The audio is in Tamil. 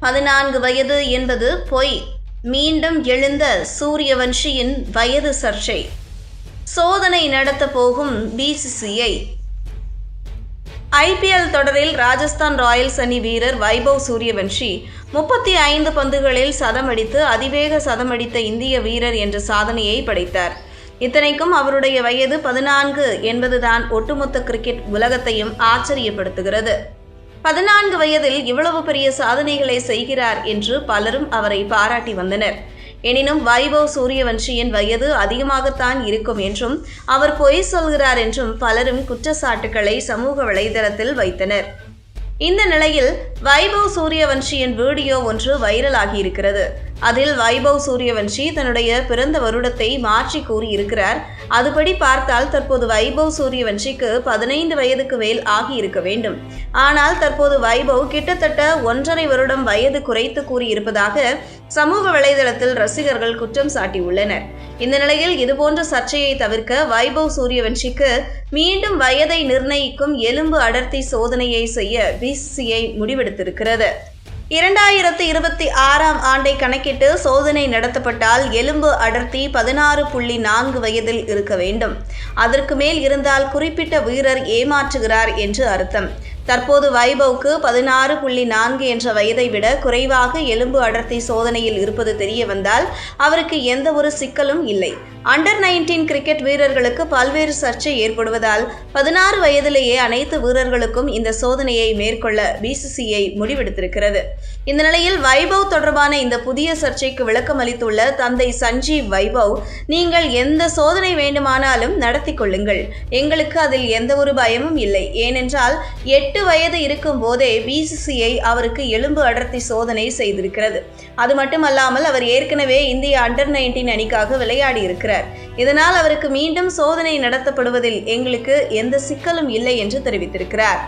பதினான்கு வயது என்பது பொய். மீண்டும் எழுந்த சூரியவன்ஷியின் வயது சர்ச்சை. சோதனை நடத்த போகும் பிசிசிஐ ஐபிஎல் தொடரில் ராஜஸ்தான் ராயல்ஸ் அணி வீரர் வைபவ் சூரியவன்ஷி முப்பத்தி ஐந்து பந்துகளில் சதமடித்து அதிவேக சதமடித்த இந்திய வீரர் என்ற சாதனையை படைத்தார். இத்தனைக்கும் அவருடைய வயது பதினான்கு என்பதுதான் ஒட்டுமொத்த கிரிக்கெட் உலகத்தையும் ஆச்சரியப்படுத்துகிறது. பதினான்கு வயதில் இவ்வளவு பெரிய சாதனைகளை செய்கிறார் என்று பலரும் அவரை பாராட்டி வந்தனர். எனினும் வைபவ் சூரியவன்ஷியின் வயது அதிகமாகத்தான் இருக்கும் என்றும் அவர் பொய் சொல்கிறார் என்றும் பலரும் குற்றச்சாட்டுக்களை சமூக வலைதளத்தில் வைத்தனர். இந்த நிலையில் வைபவ் சூரியவன்ஷியின் வீடியோ ஒன்று வைரலாகி இருக்கிறது அதில் வைபவ் சூரியவன்ஷி தன்னுடைய பிறந்த வருடத்தை மாற்றி கூறியிருக்கிறார். அதுபடி பார்த்தால் தற்போது வைபவ் சூரியவன்ஷிக்கு பதினைந்து வயதுக்கு மேல் ஆகியிருக்க வேண்டும். ஆனால் தற்போது வைபவ் கிட்டத்தட்ட ஒன்றரை வருடம் வயது குறைத்து கூறியிருப்பதாக சமூக வலைதளத்தில் ரசிகர்கள் குற்றம் சாட்டியுள்ளனர். இந்த நிலையில் இதுபோன்ற சர்ச்சையை தவிர்க்க வைபவ் சூரியவன்ஷிக்கு மீண்டும் வயதை நிர்ணயிக்கும் எலும்பு அடர்த்தி சோதனையை செய்ய பிசிசிஐ முடிவெடுத்திருக்கிறது. இரண்டாயிரத்து இருபத்தி ஆறாம் ஆண்டை கணக்கிட்டு சோதனை நடத்தப்பட்டால் எலும்பு அடர்த்தி பதினாறு புள்ளி நான்கு வயதில் இருக்க வேண்டும். அதற்கு மேல் இருந்தால் குறிப்பிட்ட வீரர் ஏமாற்றுகிறார் என்று அர்த்தம். தற்போது வைபவ்க்கு பதினாறு புள்ளி நான்கு என்ற வயதை விட குறைவாக எலும்பு அடர்த்தி சோதனையில் இருப்பது தெரிய வந்தால் அவருக்கு எந்த ஒரு சிக்கலும் இல்லை. அண்டர் நைன்டீன் கிரிக்கெட் வீரர்களுக்கு பல்வேறு சர்ச்சை ஏற்படுவதால் பதினாறு வயதிலேயே அனைத்து வீரர்களுக்கும் இந்த சோதனையை மேற்கொள்ள பிசிசிஐ முடிவெடுத்திருக்கிறது. இந்த நிலையில் வைபவ் தொடர்பான இந்த புதிய சர்ச்சைக்கு விளக்கம் அளித்துள்ள தந்தை சஞ்சீவ் வைபவ் நீங்கள் எந்த சோதனை வேண்டுமானாலும் நடத்தி கொள்ளுங்கள். எங்களுக்கு அதில் எந்த ஒரு பயமும் இல்லை. ஏனென்றால் எட்டு வயது இருக்கும் போதே பிசிசிஐ அவருக்கு எலும்பு அடர்த்தி சோதனை செய்திருக்கிறது. அது மட்டுமல்லாமல் அவர் ஏற்கனவே இந்திய அண்டர் நைன்டீன் அணிக்காக விளையாடி இருக்கிறார் இதனால் அவருக்கு மீண்டும் சோதனை நடத்தப்படுவதில் எங்களுக்கு எந்த சிக்கலும் இல்லை என்று தெரிவித்திருக்கிறார்.